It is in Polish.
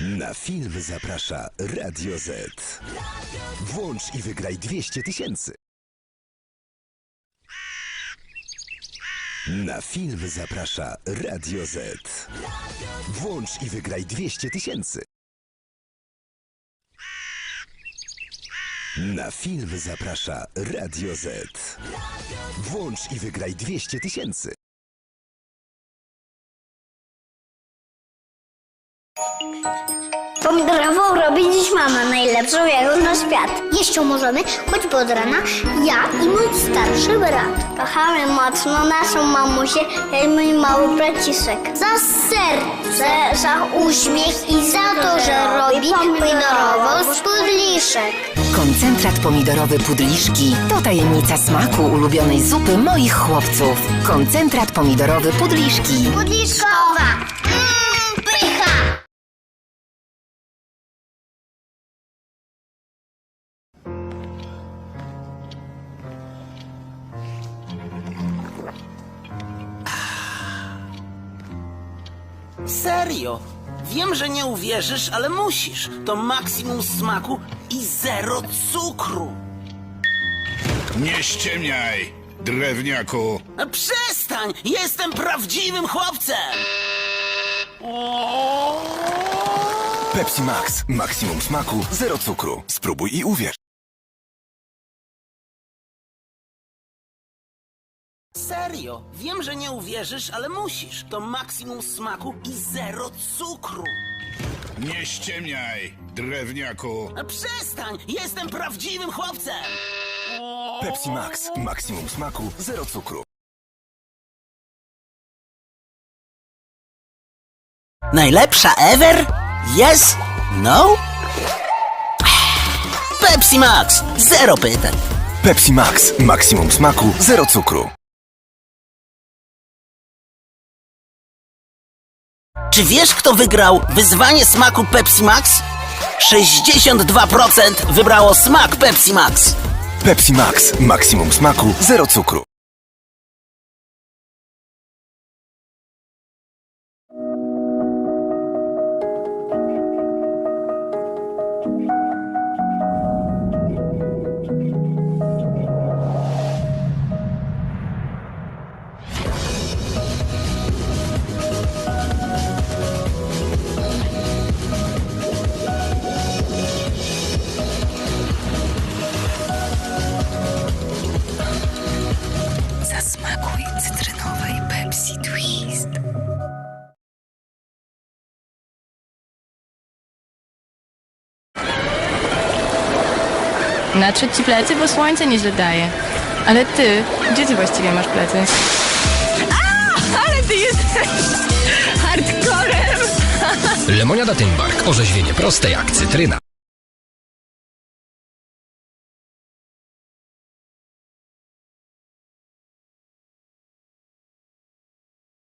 Na film zaprasza Radio Z. Włącz i wygraj 200 tysięcy. Na film zaprasza Radio Z. Włącz i wygraj 200 tysięcy. Na film zaprasza Radio Z. Włącz i wygraj 200 tysięcy. Pomidorową robi dziś mama, najlepszą jaką na świat. Jeszcze możemy, choćby od rana, ja i mój starszy brat. Kochamy mocno naszą mamusię i mój mały braciszek. Za serce, za uśmiech i za to, że robi pomidorową z pudliszek. Koncentrat pomidorowy pudliszki to tajemnica smaku ulubionej zupy moich chłopców. Koncentrat pomidorowy pudliszki. Pudliszkowa! Serio? Wiem, że nie uwierzysz, ale musisz. To maksimum smaku i zero cukru. Nie ściemniaj, drewniaku. A Przestań! Jestem prawdziwym chłopcem! Pepsi Max. Maksimum smaku, zero cukru. Spróbuj i uwierz. Serio? Wiem, że nie uwierzysz, ale musisz. To maksimum smaku i zero cukru. Nie ściemniaj, drewniaku. A Przestań! Jestem prawdziwym chłopcem! Pepsi Max. Maksimum smaku, zero cukru. Najlepsza ever? Yes? No? Pepsi Max! Zero pytań. Pepsi Max. Maksimum smaku, zero cukru. Czy wiesz, kto wygrał wyzwanie smaku Pepsi Max? 62% wybrało smak Pepsi Max. Pepsi Max. Maksimum smaku, zero cukru. Zasmakuj cytrynowej Pepsi Twist. Natrzeć ci plecy, bo słońce nieźle daje. Ale ty, gdzie ty właściwie masz plecy? ale ty jesteś hardcorem! Lemoniada Tymbark. Orzeźwienie proste jak cytryna.